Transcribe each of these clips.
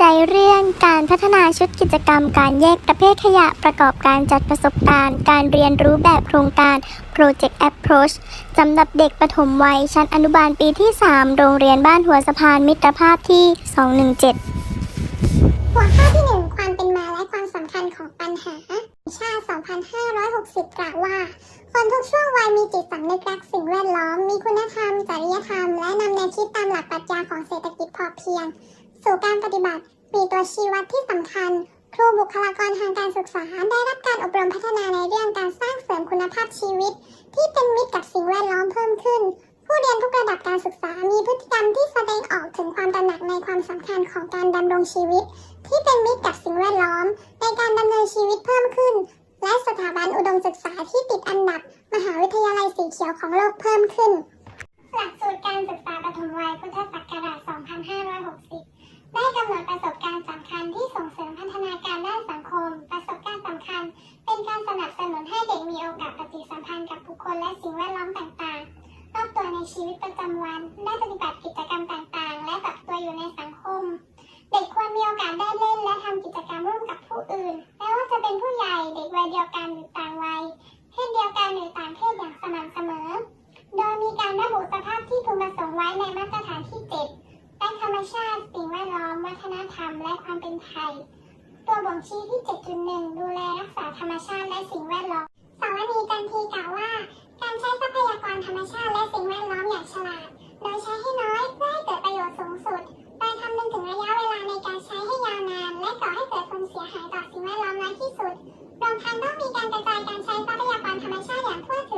จเรื่องการพัฒนาชุดกิจกรรมการแยกประเภทขยะประกอบการจัดประสบการณ์ การเรียนรู้แบบโครงการ Project Approach สำหรับเด็กปฐมวัย ชั้นอนุบาลปีที่ 3 โรงเรียนบ้านหัวสะพานมิตรภาพที่ 217 หัวข้อที่ 1 ความเป็นมาและความสำคัญของปัญหา ชาติ 2560 กล่าวว่า คนทุกช่วงวัยมีจิตสำนึกรักสิ่งแวดล้อม มีคุณธรรม จริยธรรม และนำแนวคิดตามหลักปรัชญาของเศรษฐกิจพอเพียง สู่การปฏิบัติ มีตัวชี้วัดที่สำคัญ ครูบุคลากรทางการศึกษาได้รับการอบรมพัฒนาในเรื่องการสร้างเสริมคุณภาพชีวิต ที่เป็นมิตรกับสิ่งแวดล้อมเพิ่มขึ้น ผู้เรียนทุกระดับการศึกษามีพฤติกรรมที่แสดงออกถึงความตระหนักในความสำคัญของการดำรงชีวิต ที่เป็นมิตรกับสิ่งแวดล้อม ในการดำเนินชีวิตเพิ่มขึ้น และสถาบันอุดมศึกษาที่ติดอันดับ มหาวิทยาลัยสีเขียวของโลกเพิ่มขึ้น หลักสูตรการศึกษาปฐมวัยพุทธศักราช 2560 ได้กำหนดประสบการณ์สำคัญที่ส่งเสริมพัฒนาการด้านสังคม ประสบการณ์สำคัญ เป็นการสนับสนุนให้เด็กมีโอกาสปฏิสัมพันธ์กับบุคคลและสิ่งแวดล้อมต่างๆรอบตัวในชีวิตประจำวันได้ปฏิบัติกิจกรรมต่างๆ และปรับตัวอยู่ในสังคม เด็กควรมีโอกาสได้เล่นและทำกิจกรรมร่วมกับผู้อื่นไม่ว่าจะเป็นผู้ใหญ่เด็กวัยเดียวกันหรือต่างวัยเพศเดียวกันหรือต่างเพศอย่างสม่ำเสมอ โดยมีการระบุสภาพที่พึงประสงค์ไว้ในมาตรฐานที่7เป็นธ รรมชาติสิ่งแวดล้อม วัฒนธรรม และความเป็นไทย ตัวบ่งชี้ที่ 7.1 ดูแลรักษาธรรมชาติและสิ่งแวดล้อมสาวนีจันทีกล่าวว่า การใช้ทรัพยากรธรรมชาติและสิ่งแวดล้อมอย่างฉลาด โดยใช้ให้น้อยเพื่อให้เกิดประโยชน์สูงสุด โดยคำนึงถึงระยะเวลาในการใช้ให้ยาวนาน และก่อให้เกิดผลเสียหายต่อสิ่งแวดล้อมน้อยที่สุดรวมทั้งต้องมีการกระจายการใช้ทรัพยากรธรรมชาติอย่างทั่วถึง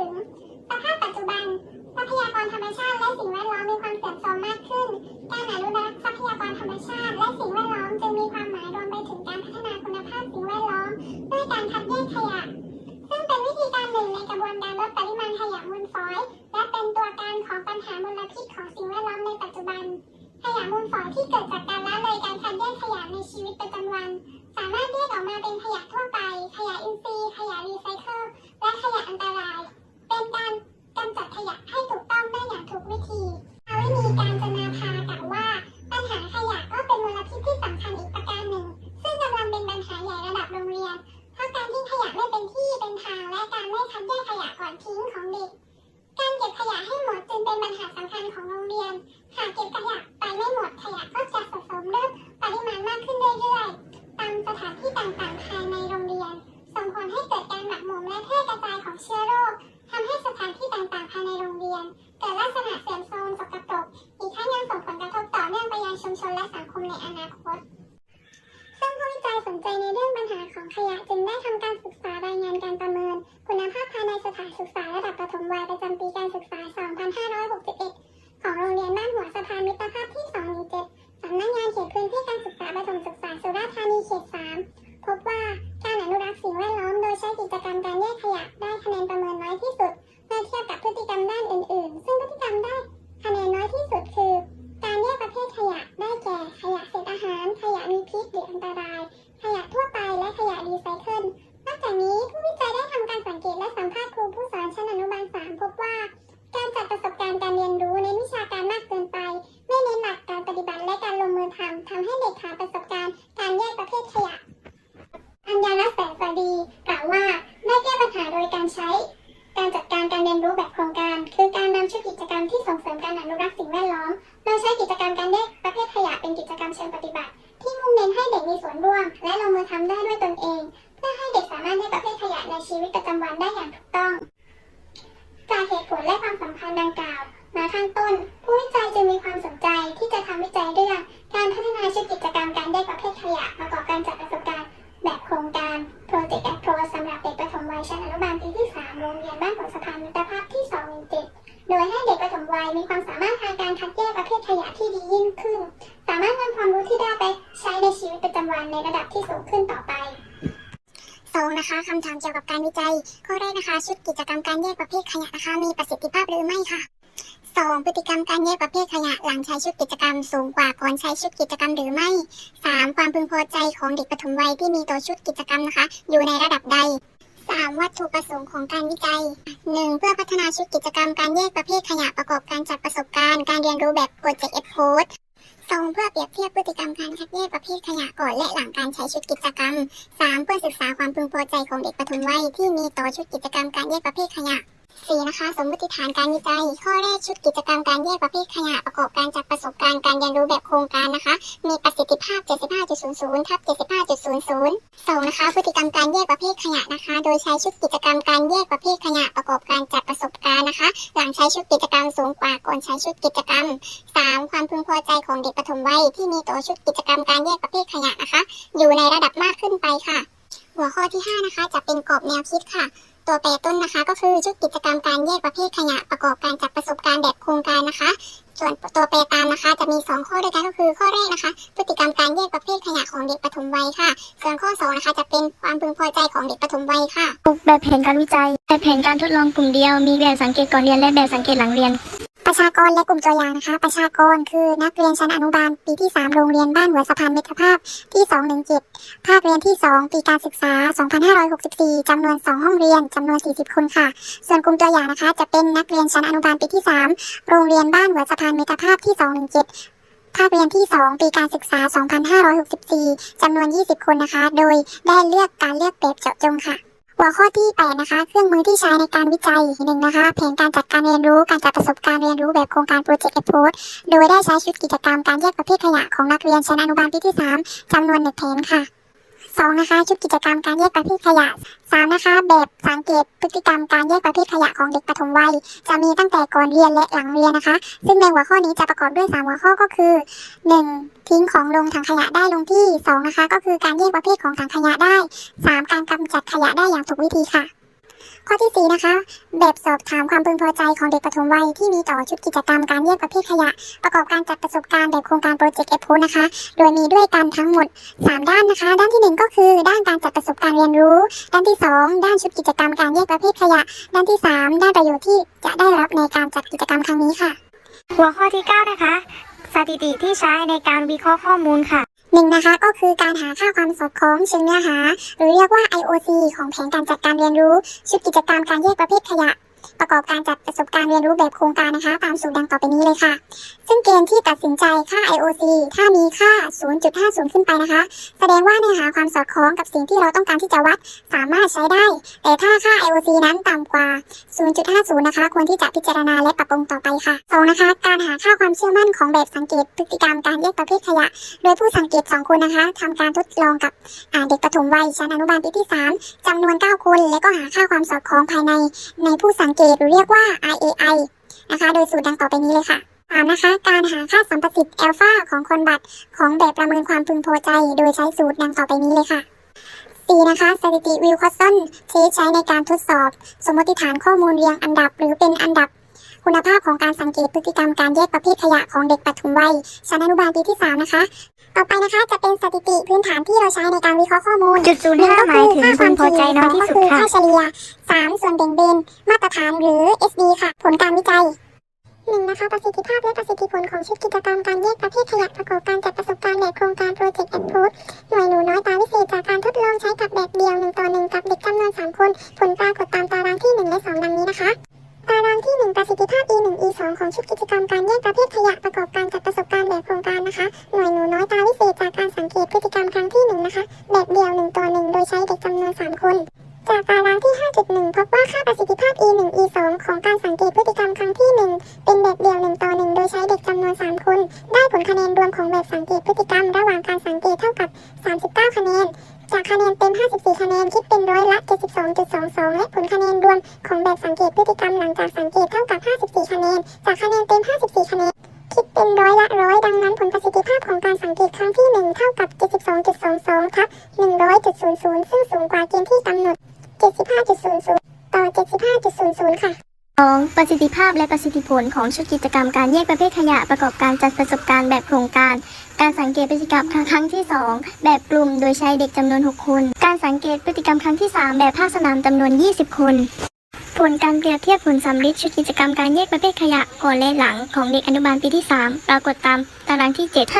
หามลพิษของสิ่งแวดล้อมในปัจจุบัน ขยะมูลฝอยที่เกิดจากการละเลยการคัดแยกขยะในชีวิตประจำวัน สามารถแยกออกมาเป็นขยะทั่วไป ขยะอินทรีย์ ขยะรีไซเคิล และขยะอันตราย เป็นการกำจัดขยะให้ ใจในเรื่องปัญหาของขยะจึงได้ทำการศึกษารายงานการประเมิน คุณภาพภายในสถานศึกษาระดับประถมวัยประจำปีการศึกษา 2561 ของโรงเรียนบ้านหัวสะพานมิตรภาพที่ 217สำนักงานเขตพื้นที่การศึกษาประถมศึกษาสุราษฎร์ธานีเขต 3 พบว่าการอนุรักษ์สิ่งแวดล้อมโดยใช้กิจกรรมการ ข้อแรกนะคะ ชุดกิจกรรมการแยกประเภทขยะนะคะ มีประสิทธิภาพหรือไม่ค่ะ 2. พฤติกรรมการแยกประเภทขยะหลังใช้ชุดกิจกรรมสูงกว่าก่อนใช้ชุดกิจกรรมหรือไม่ 3. ความพึงพอใจของเด็กปฐมวัยที่มีตัวชุดกิจกรรมนะคะ อยู่ในระดับใด 3. วัตถุประสงค์ของการวิจัย 1. เพื่อพัฒนาชุดกิจกรรมการแยกประเภทขยะประกอบการจัดประสบการณ์ การเรียนรู้แบบ Project Approach ทรงเพื่ เพื่อเปรียบเทียบพฤติกรรมการคัดแยกประเภทขยะก่อนและหลังการใช้ชุดกิจกรรม 3. เพื่อศึกษาความพึงพอใจของเด็กปฐมวัยที่มีต่อชุดกิจกรรมการแยกประเภทขยะ 4. นะคะ สมมติฐานการวิจัย ข้อแรกชุดกิจกรรมการแยกประเภทขยะประกอบการจากประสบการณ์การเรียนรู้แบบโครงการนะคะ มีประสิทธิภาพ 75.00ทับ75.00 2. นะคะ พฤติกรรมการแยกประเภทขยะนะคะ โดยใช้ชุดกิจกรรมการแยกประเภทขยะประกอบการจากประสบการณ์นะคะ หลังใช้ชุดกิจกรรมสูงกว่าก่อนใช้ชุดกิจกรรม 3. ความพึงพอใจของเด็กปฐมวัยที่มีต่อชุดกิจกรรมการแยกประเภทขยะนะคะ อยู่ในระดับมากขึ้นไปค่ะ หัวข้อที่ 5 นะคะ จะเป็นกรอบแนวคิดค่ะ ตัวแปรต้นนะคะก็คือชุดกิจกรรมการแยกประเภทขยะประกอบการจากประสบการณ์แบบโครงการนะคะ ส่วนตัวแปรตามนะคะ จะมี 2 ข้อด้วยกันก็คือข้อแรกนะคะ พฤติกรรมการแยกประเภทขยะของเด็กปฐมวัยค่ะ ส่วนข้อ2นะคะจะเป็นความพึงพอใจของเด็กปฐมวัยค่ะแบบแผนการวิจัยแบบแผนการทดลองกลุ่มเดียว มีแบบสังเกตก่อนเรียนและแบบสังเกตหลังเรียน ประชากรและกลุ่มตัวอย่างนะคะ ประชากรคือนักเรียนชั้นอนุบาลปีที่ 3 โรงเรียนบ้านหัวสะพานมิตรภาพที่ 217 ภาคเรียนที่ 2 ปีการศึกษา 2564จำนวน 2 ห้องเรียนจำนวน 40 คนค่ะ ส่วนกลุ่มตัวอย่างนะคะ จะเป็นนักเรียนชั้นอนุบาลปีที่ 3 โรงเรียนบ้านหัวสะพานมิตรภาพที่ 217ภาคเรียนที่ 2 ปีการศึกษา 2564 จำนวน 20 คนนะคะ โดยได้เลือกการเลือกแบบเจาะจงค่ะ หัวข้อที่8นะคะ เครื่องมือที่ใช้ในการวิจัยหนึ่งนะคะแผนการจัดการเรียนรู้ การจัดประสบการณ์เรียนรู้แบบโครงการโปรเจกต์เอโพสโดยได้ใช้ชุดกิจกรรมการแยกประเภทขยะของนักเรียนชั้นอนุบาลปีที่ 3จำนวนหนึ่งแผนค่ะ 2นะคะชุดกิจกรรมการแยกประเภทขยะ 3 นะคะ แบบสังเกตพฤติกรรมการแยกประเภทขยะของเด็กปฐมวัย จะมีตั้งแต่ก่อนเรียนและหลังเรียนนะคะ ซึ่งในหัวข้อนี้จะประกอบด้วย 3 หัวข้อก็คือ 1. ทิ้งของลงถังขยะได้ลงที่ 2 นะคะ ก็คือการแยกประเภทของถังขยะได้ 3. การกำจัดขยะได้อย่างถูกวิธีค่ะ ข้อที่ 4 นะคะ แบบสอบถามความพึงพอใจของเด็กปฐมวัยที่มีต่อชุดกิจกรรมการแยกประเภทขยะ ประกอบการจัดประสบการณ์แบบโครงการโปรเจกต์เอฟนะคะ โดยมีด้วยกันทั้งหมด 3 ด้านนะคะ ด้านที่ 1 ก็คือด้านการจัดประสบการณ์เรียนรู้ ด้านที่ 2 ด้านชุดกิจกรรมการแยกประเภทขยะ ด้านที่ 3 ด้านประโยชน์ที่จะได้รับในการจัดกิจกรรมครั้งนี้ค่ะ หัวข้อที่ 9 นะคะ สถิติที่ใช้ในการวิเคราะห์ข้อมูลค่ะ หนึ่งนะคะก็คือการหาค่าความสอดคล้องเชิงเนื้อหา หรือเรียกว่า IOC ของแผนการจัดการเรียนรู้ ชุดกิจกรรมการแยกประเภทขยะ ประกอบการจัดประสบการณ์เรียนรู้แบบโครงการนะคะ ตามสูตรดังต่อไปนี้เลยค่ะ ซึ่งเกณฑ์ที่ตัดสินใจค่า IOC ถ้ามีค่า 0.50 ขึ้นไปนะคะ แสดงว่าเนื้อหาความสอดคล้องกับสิ่งที่เราต้องการที่จะวัดสามารถใช้ได้ แต่ถ้าค่า IOC นั้นต่ำกว่า 0.50 นะคะ ควรที่จะพิจารณาและปรับปรุงต่อไปค่ะสองนะคะ การหาค่าความเชื่อมั่นของแบบสังเกตพฤติกรรมการแยกประเภทขยะ โดยผู้สังเกต 2 คนนะคะทำการทดลองกับเด็กปฐมวัยชั้นอนุบาลปีที่ 3จำนวน 9 คน และก็หาค่าความสอดคล้องภายในในผู้สังเกตหรือเรียกว่า IAI นะคะ โดยสูตรดังต่อไปนี้เลยค่ะสามนะคะ การหาค่าสัมประสิทธิ์อัลฟาของคนบัตรของแบบประเมินความพึงพอใจ โดยใช้สูตรดังต่อไปนี้เลยค่ะ 4 นะคะ สถิติวิลคอสตันที่ใช้ในการทดสอบ สมมติฐานข้อมูลเรียงอันดับ หรือเป็นอันดับ คุณภาพของการสังเกตพฤติกรรมการแยกประเภทขยะของเด็กปฐมวัยชั้นอนุบาลปีที่ 3 นะคะ ต่อไปนะคะจะเป็นสถิติพื้นฐานที่เราใช้ในการวิเคราะห์ข้อมูลจุดศูนย์ห้าหมายถึงพึงพอใจน้อยที่สุดก็คือค่ะค่าเฉลี่ย3ส่วนแบ่งเบนมาตรฐานหรือ SD ค่ะ ผลการวิจัยหนึ่งนะคะประสิทธิภาพและประสิทธิผลของชุดกิจกรรมการแยกประเภทขยะประกอบการจัดประสบการณ์แบบโครงการโปรเจกต์แอนด์พูหน่วยหนูน้อยตาวิเศษจากการทดลองใช้กับแบบเดียวหนึ่งต่อหนึ่งกับเด็กจำนวน3คน ผลปรากฏตามตารางที่1และ2ดังนี้นะคะ ตารางที่1ประสิทธิ 2 ของชุดกิจกรรมการแยกประเภทขยะประกอบการจัดประสบการณ์แบบโครงการนะคะ หน่วยหนูน้อยตาวิเศษจากการสังเกตพฤติกรรมครั้งที่หนึ่งนะคะแบบเดียวหนึ่งต่อหนึ่งโดยใช้เด็กจำนวน 3 คน จากตารางที่ 5.1 พบว่าค่าประสิทธิภาพ E1 E2 ของการสังเกตพฤติกรรมครั้งที่ 1 เป็นแบบเดียว 1 ต่อ 1 โดยใช้เด็กจำนวน 3 คน ได้ผลคะแนนรวมของแบบสังเกตพฤติกรรม ระหว่างการสังเกตเท่ากับ 39 คะแนน จากคะแนนเต็ม 54 คะแนน คิดเป็นร้อยละ 72.22 และผลคะแนนรวมของแบบสังเกตพฤติกรรมหลังจากสังเกตเท่ากับ 54 คะแนน จากคะแนนเต็ม 54 คะแนน คิดเป็นร้อยละร้อยดังนั้นผลประสิทธิภาพของการสังเกตครั้งที่ 1 เท่ากับ 72.22 ทับ 100.00 ซึ่งสูงกว่าเกณฑ์ที่กำหนด 75.00 ต่อ 75.00 ค่ะ 2. ประสิทธิภาพและประสิทธิผลของชุดกิจกรรมการแยกประเภทขยะประกอบการจัดประสบการณ์แบบโครงการ การสังเกตพฤติกรรมครั้งที่ 2 แบบกลุ่มโดยใช้เด็กจำนวน 6 คน การสังเกตพฤติกรรมครั้งที่ 3 แบบภาคสนามจำนวน 20 คน ผลการเปรียบเทียบผลสำลิดชุดกิจกรรมการแยกประเภทขยะก่อนและหลังของเด็กอนุบาลปีที่ 3 ปรากฏตามตารางที่ 7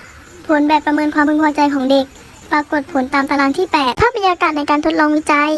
5 ผลแบบประเมินความพึงพอใจของเด็ก ปรากฏผลตามตารางที่ 8 ภาพบรรยากาศในการทดลองวิจัย